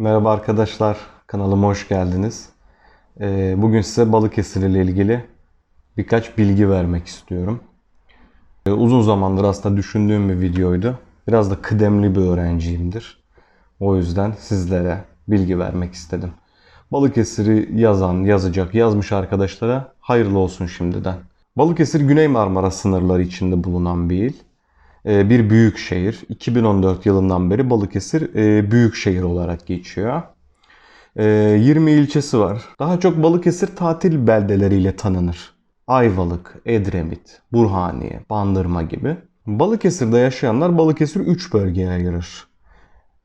Merhaba arkadaşlar, kanalıma hoş geldiniz. Ee, Bugün size Balıkesir ile ilgili birkaç bilgi vermek istiyorum. Ee, Uzun zamandır aslında düşündüğüm bir videoydu. Biraz da kıdemli bir öğrenciyimdir. O yüzden sizlere bilgi vermek istedim. Balıkesir'i yazan, yazacak, yazmış arkadaşlara hayırlı olsun şimdiden. Balıkesir Güney Marmara sınırları içinde bulunan bir il. Ee, bir büyük şehir. 2014 yılından beri Balıkesir e, büyük şehir olarak geçiyor. Ee, 20 ilçesi var. Daha çok Balıkesir tatil beldeleriyle tanınır. Ayvalık, Edremit, Burhaniye, Bandırma gibi. Balıkesir'de yaşayanlar Balıkesir 3 bölgeye ayırır.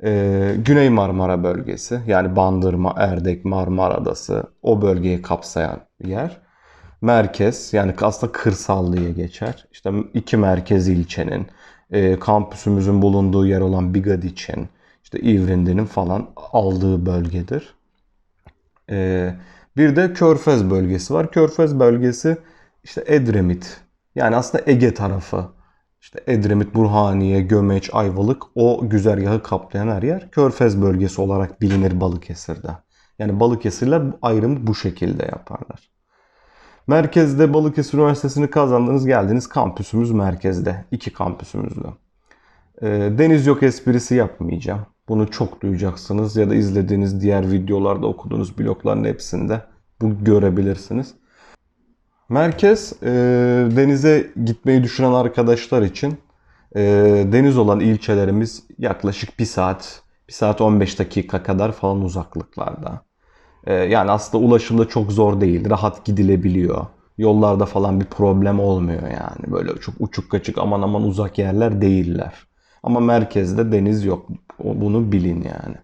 Ee, Güney Marmara bölgesi yani Bandırma, Erdek, Marmara Adası o bölgeyi kapsayan yer. Merkez yani aslında kırsal geçer. İşte iki merkez ilçenin, e, kampüsümüzün bulunduğu yer olan Bigadiç'in, işte İvrindi'nin falan aldığı bölgedir. E, bir de Körfez bölgesi var. Körfez bölgesi işte Edremit yani aslında Ege tarafı. İşte Edremit, Burhaniye, Gömeç, Ayvalık o güzergahı kaplayan her yer Körfez bölgesi olarak bilinir Balıkesir'de. Yani Balıkesirler bu ayrımı bu şekilde yaparlar. Merkezde Balıkesir Üniversitesi'ni kazandınız geldiniz kampüsümüz merkezde. iki kampüsümüzde. Ee, deniz yok esprisi yapmayacağım. Bunu çok duyacaksınız ya da izlediğiniz diğer videolarda okuduğunuz blogların hepsinde bu görebilirsiniz. Merkez e, denize gitmeyi düşünen arkadaşlar için e, deniz olan ilçelerimiz yaklaşık 1 saat, 1 saat 15 dakika kadar falan uzaklıklarda. E, yani aslında ulaşımda çok zor değil, rahat gidilebiliyor. Yollarda falan bir problem olmuyor yani. Böyle çok uçuk kaçık aman aman uzak yerler değiller. Ama merkezde deniz yok. Bunu bilin yani.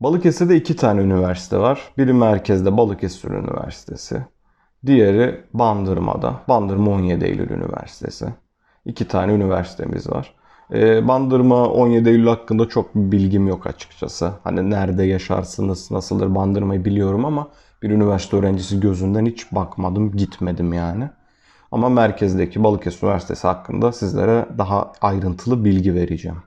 Balıkesir'de iki tane üniversite var. Biri merkezde Balıkesir Üniversitesi. Diğeri Bandırma'da. Bandırma 17 Eylül Üniversitesi. İki tane üniversitemiz var. Ee, Bandırma 17 Eylül hakkında çok bir bilgim yok açıkçası. Hani nerede yaşarsınız, nasıldır Bandırma'yı biliyorum ama bir üniversite öğrencisi gözünden hiç bakmadım, gitmedim yani. Ama merkezdeki Balıkesir Üniversitesi hakkında sizlere daha ayrıntılı bilgi vereceğim.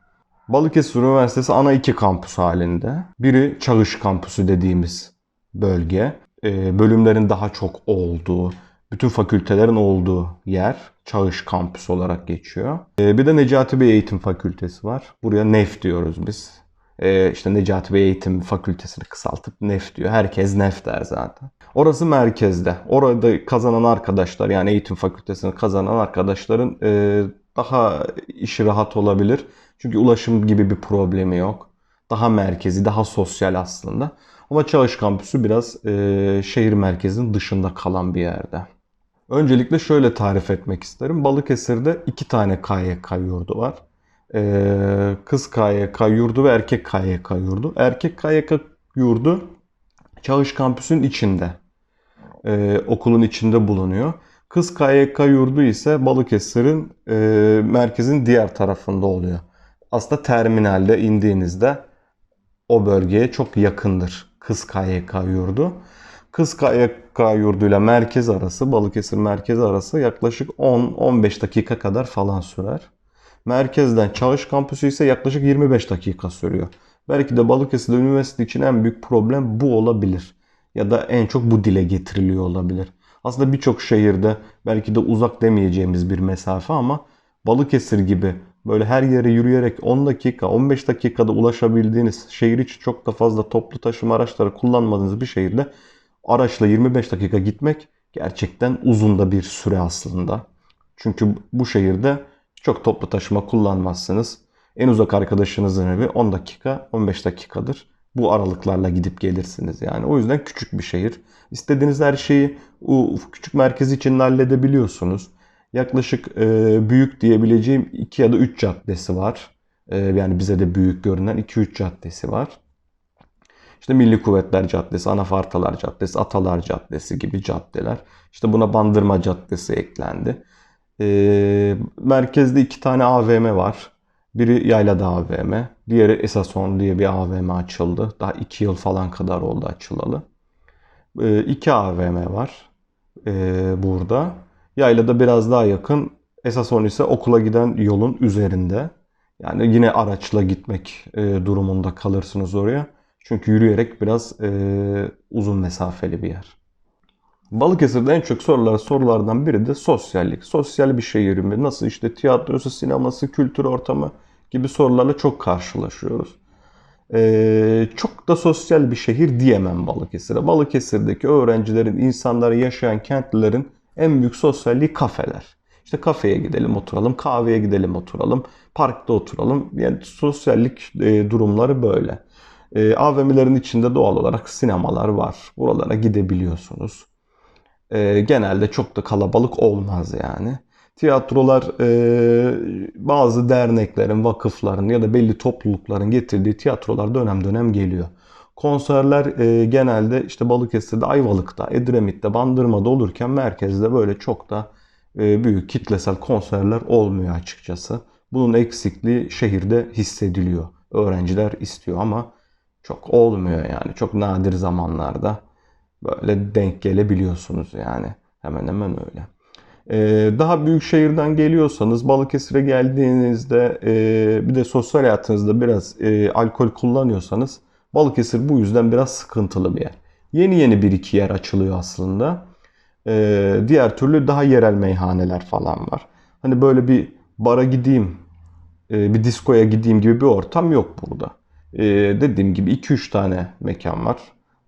Balıkesir Üniversitesi ana iki kampüs halinde. Biri Çağış Kampüsü dediğimiz bölge. Ee, bölümlerin daha çok olduğu, bütün fakültelerin olduğu yer Çağış Kampüsü olarak geçiyor. Ee, bir de Necati Bey Eğitim Fakültesi var. Buraya NEF diyoruz biz. Ee, işte Necati Bey Eğitim Fakültesini kısaltıp NEF diyor. Herkes NEF der zaten. Orası merkezde. Orada kazanan arkadaşlar yani eğitim fakültesini kazanan arkadaşların e, daha işi rahat olabilir. Çünkü ulaşım gibi bir problemi yok. Daha merkezi, daha sosyal aslında. Ama Çağış Kampüsü biraz e, şehir merkezinin dışında kalan bir yerde. Öncelikle şöyle tarif etmek isterim. Balıkesir'de iki tane KYK yurdu var. E, kız KYK yurdu ve erkek KYK yurdu. Erkek KYK yurdu Çağış Kampüsü'nün içinde. E, okulun içinde bulunuyor. Kız KYK yurdu ise Balıkesir'in e, merkezin diğer tarafında oluyor. Aslında terminalde indiğinizde o bölgeye çok yakındır Kız KYK yurdu. Kız KYK yurduyla merkez arası, Balıkesir merkez arası yaklaşık 10-15 dakika kadar falan sürer. Merkezden Çağış kampüsü ise yaklaşık 25 dakika sürüyor. Belki de Balıkesir'de üniversite için en büyük problem bu olabilir. Ya da en çok bu dile getiriliyor olabilir. Aslında birçok şehirde belki de uzak demeyeceğimiz bir mesafe ama Balıkesir gibi böyle her yere yürüyerek 10 dakika, 15 dakikada ulaşabildiğiniz şehir içi çok da fazla toplu taşıma araçları kullanmadığınız bir şehirde araçla 25 dakika gitmek gerçekten uzun da bir süre aslında. Çünkü bu şehirde çok toplu taşıma kullanmazsınız. En uzak arkadaşınızın evi 10 dakika, 15 dakikadır. Bu aralıklarla gidip gelirsiniz yani. O yüzden küçük bir şehir. İstediğiniz her şeyi o küçük merkez için halledebiliyorsunuz. Yaklaşık e, büyük diyebileceğim 2 ya da 3 caddesi var. E, yani bize de büyük görünen 2-3 caddesi var. İşte Milli Kuvvetler Caddesi, Anafartalar Caddesi, Atalar Caddesi gibi caddeler. İşte buna Bandırma Caddesi eklendi. E, merkezde iki tane AVM var. Biri Yaylada AVM, diğeri Esason diye bir AVM açıldı. Daha iki yıl falan kadar oldu açılalı. E, iki AVM var e, burada. Yaylada biraz daha yakın. Esason ise okula giden yolun üzerinde. Yani yine araçla gitmek e, durumunda kalırsınız oraya. Çünkü yürüyerek biraz e, uzun mesafeli bir yer. Balıkesir'de en çok sorulan sorulardan biri de sosyallik. Sosyal bir şehir mi? Nasıl işte tiyatrosu, sineması, kültür ortamı gibi sorularla çok karşılaşıyoruz. Ee, çok da sosyal bir şehir diyemem Balıkesir'e. Balıkesir'deki öğrencilerin, insanların yaşayan kentlilerin en büyük sosyalliği kafeler. İşte kafeye gidelim oturalım, kahveye gidelim oturalım, parkta oturalım. Yani sosyallik e, durumları böyle. E, AVM'lerin içinde doğal olarak sinemalar var. Buralara gidebiliyorsunuz. E, genelde çok da kalabalık olmaz yani. Tiyatrolar e, bazı derneklerin, vakıfların ya da belli toplulukların getirdiği tiyatrolar dönem dönem geliyor. Konserler e, genelde işte Balıkesir'de, Ayvalık'ta, Edremit'te, Bandırma'da olurken merkezde böyle çok da e, büyük kitlesel konserler olmuyor açıkçası. Bunun eksikliği şehirde hissediliyor. Öğrenciler istiyor ama çok olmuyor yani. Çok nadir zamanlarda böyle denk gelebiliyorsunuz yani. Hemen hemen öyle. Ee, daha büyük şehirden geliyorsanız Balıkesir'e geldiğinizde e, bir de sosyal hayatınızda biraz e, alkol kullanıyorsanız Balıkesir bu yüzden biraz sıkıntılı bir yer. Yeni yeni bir iki yer açılıyor aslında. Ee, diğer türlü daha yerel meyhaneler falan var. Hani böyle bir bara gideyim, e, bir diskoya gideyim gibi bir ortam yok burada. Ee, dediğim gibi 2-3 tane mekan var.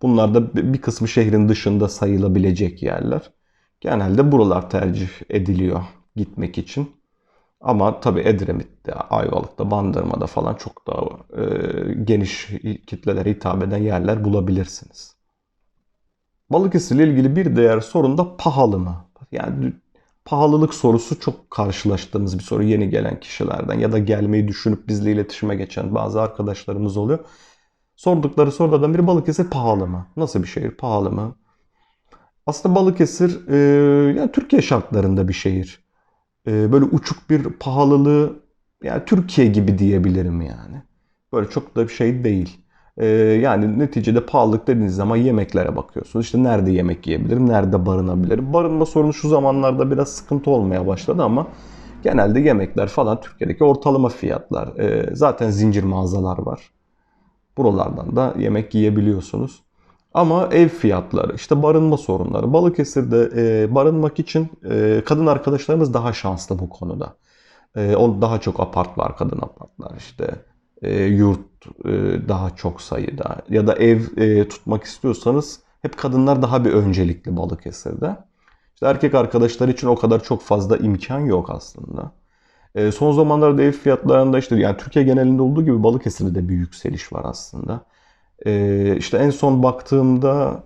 Bunlar da bir kısmı şehrin dışında sayılabilecek yerler. Genelde buralar tercih ediliyor gitmek için. Ama tabii Edremit'te, Ayvalık'ta, Bandırma'da falan çok daha e, geniş kitlelere hitap eden yerler bulabilirsiniz. Balıkesir ile ilgili bir diğer sorun da pahalı mı? Yani pahalılık sorusu çok karşılaştığımız bir soru yeni gelen kişilerden ya da gelmeyi düşünüp bizle iletişime geçen bazı arkadaşlarımız oluyor. Sordukları sorulardan biri Balıkesir pahalı mı? Nasıl bir şehir? Pahalı mı? Aslında Balıkesir e, yani Türkiye şartlarında bir şehir. E, böyle uçuk bir pahalılığı yani Türkiye gibi diyebilirim yani. Böyle çok da bir şey değil. E, yani neticede pahalılık dediğiniz zaman yemeklere bakıyorsunuz. İşte nerede yemek yiyebilirim, nerede barınabilirim. Barınma sorunu şu zamanlarda biraz sıkıntı olmaya başladı ama genelde yemekler falan Türkiye'deki ortalama fiyatlar. E, zaten zincir mağazalar var. Buralardan da yemek yiyebiliyorsunuz. Ama ev fiyatları, işte barınma sorunları. Balıkesir'de e, barınmak için e, kadın arkadaşlarımız daha şanslı bu konuda. E, daha çok apart var, kadın apartlar işte. E, yurt e, daha çok sayıda. Ya da ev e, tutmak istiyorsanız hep kadınlar daha bir öncelikli Balıkesir'de. İşte erkek arkadaşlar için o kadar çok fazla imkan yok aslında. E, son zamanlarda ev fiyatlarında işte yani Türkiye genelinde olduğu gibi Balıkesir'de de bir yükseliş var aslında. Ee, işte en son baktığımda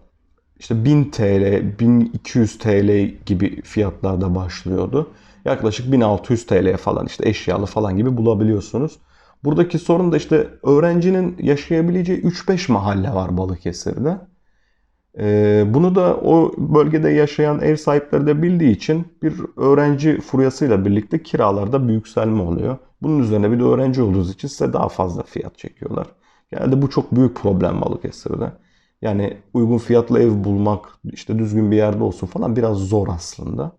işte 1000 TL, 1200 TL gibi fiyatlarda başlıyordu. Yaklaşık 1600 TL falan işte eşyalı falan gibi bulabiliyorsunuz. Buradaki sorun da işte öğrencinin yaşayabileceği 3-5 mahalle var Balıkesir'de. Ee, bunu da o bölgede yaşayan ev sahipleri de bildiği için bir öğrenci furyasıyla birlikte kiralarda bir yükselme oluyor. Bunun üzerine bir de öğrenci olduğunuz için size daha fazla fiyat çekiyorlar. Genelde bu çok büyük problem Balıkesir'de. Yani uygun fiyatlı ev bulmak, işte düzgün bir yerde olsun falan biraz zor aslında.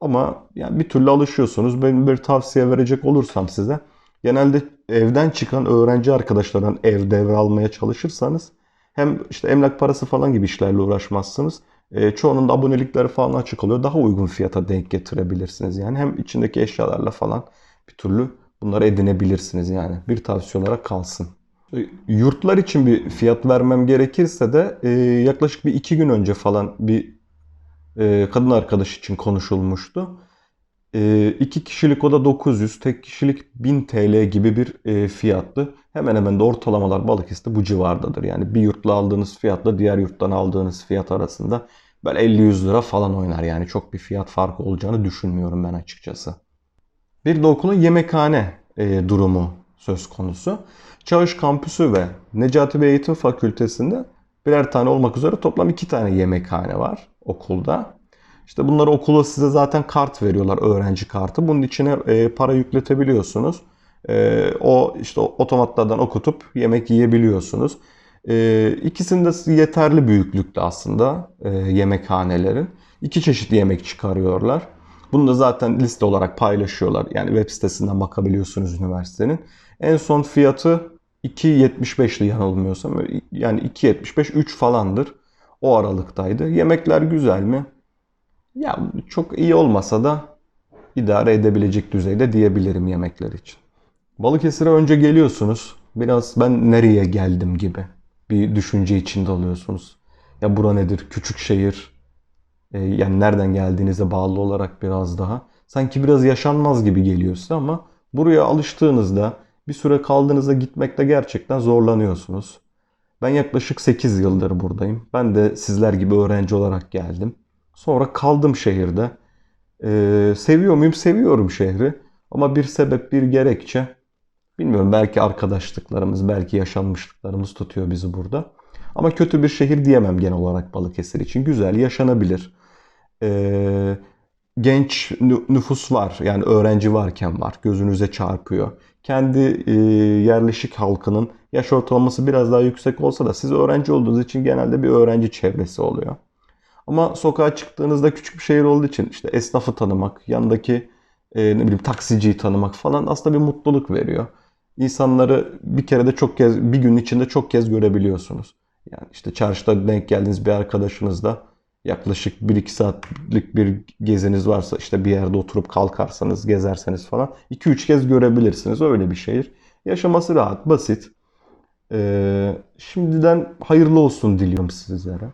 Ama yani bir türlü alışıyorsunuz. Ben bir tavsiye verecek olursam size. Genelde evden çıkan öğrenci arkadaşlardan ev devralmaya çalışırsanız hem işte emlak parası falan gibi işlerle uğraşmazsınız. E, çoğunun da abonelikleri falan açık oluyor. Daha uygun fiyata denk getirebilirsiniz. Yani hem içindeki eşyalarla falan bir türlü bunları edinebilirsiniz yani. Bir tavsiye olarak kalsın. Yurtlar için bir fiyat vermem gerekirse de e, yaklaşık bir iki gün önce falan bir e, kadın arkadaş için konuşulmuştu. E, kişilik oda 900, tek kişilik 1000 TL gibi bir e, fiyattı. Hemen hemen de ortalamalar Balıkesir'de bu civardadır. Yani bir yurtla aldığınız fiyatla diğer yurttan aldığınız fiyat arasında böyle 50-100 lira falan oynar. Yani çok bir fiyat farkı olacağını düşünmüyorum ben açıkçası. Bir de okulun yemekhane e, durumu söz konusu. Çağış Kampüsü ve Necati Bey Eğitim Fakültesi'nde birer tane olmak üzere toplam iki tane yemekhane var okulda. İşte bunları okula size zaten kart veriyorlar, öğrenci kartı. Bunun içine e, para yükletebiliyorsunuz. E, o işte otomatlardan okutup yemek yiyebiliyorsunuz. E, ikisinde yeterli büyüklükte aslında e, yemekhanelerin. İki çeşit yemek çıkarıyorlar. Bunu da zaten liste olarak paylaşıyorlar. Yani web sitesinden bakabiliyorsunuz üniversitenin. En son fiyatı 2.75'li yanılmıyorsam. Yani 2.75 3 falandır. O aralıktaydı. Yemekler güzel mi? Ya çok iyi olmasa da idare edebilecek düzeyde diyebilirim yemekler için. Balıkesir'e önce geliyorsunuz. Biraz ben nereye geldim gibi bir düşünce içinde oluyorsunuz. Ya bura nedir? Küçük şehir. E, yani nereden geldiğinize bağlı olarak biraz daha. Sanki biraz yaşanmaz gibi geliyor size ama buraya alıştığınızda bir süre kaldığınızda gitmekte gerçekten zorlanıyorsunuz. Ben yaklaşık 8 yıldır buradayım. Ben de sizler gibi öğrenci olarak geldim. Sonra kaldım şehirde. Ee, seviyor muyum? Seviyorum şehri. Ama bir sebep, bir gerekçe. Bilmiyorum belki arkadaşlıklarımız, belki yaşanmışlıklarımız tutuyor bizi burada. Ama kötü bir şehir diyemem genel olarak Balıkesir için. Güzel, yaşanabilir. Ee, genç nü- nüfus var. Yani öğrenci varken var. Gözünüze çarpıyor. Kendi e, yerleşik halkının yaş ortalaması biraz daha yüksek olsa da siz öğrenci olduğunuz için genelde bir öğrenci çevresi oluyor. Ama sokağa çıktığınızda küçük bir şehir olduğu için işte esnafı tanımak, yanındaki e, ne bileyim taksiciyi tanımak falan aslında bir mutluluk veriyor. İnsanları bir kere de çok kez, bir gün içinde çok kez görebiliyorsunuz. Yani işte çarşıda denk geldiğiniz bir arkadaşınızla yaklaşık 1-2 saatlik bir geziniz varsa işte bir yerde oturup kalkarsanız, gezerseniz falan 2-3 kez görebilirsiniz. Öyle bir şehir. Yaşaması rahat, basit. Ee, şimdiden hayırlı olsun diliyorum sizlere.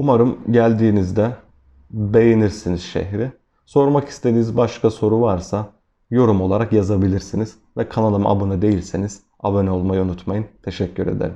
Umarım geldiğinizde beğenirsiniz şehri. Sormak istediğiniz başka soru varsa yorum olarak yazabilirsiniz. Ve kanalıma abone değilseniz abone olmayı unutmayın. Teşekkür ederim.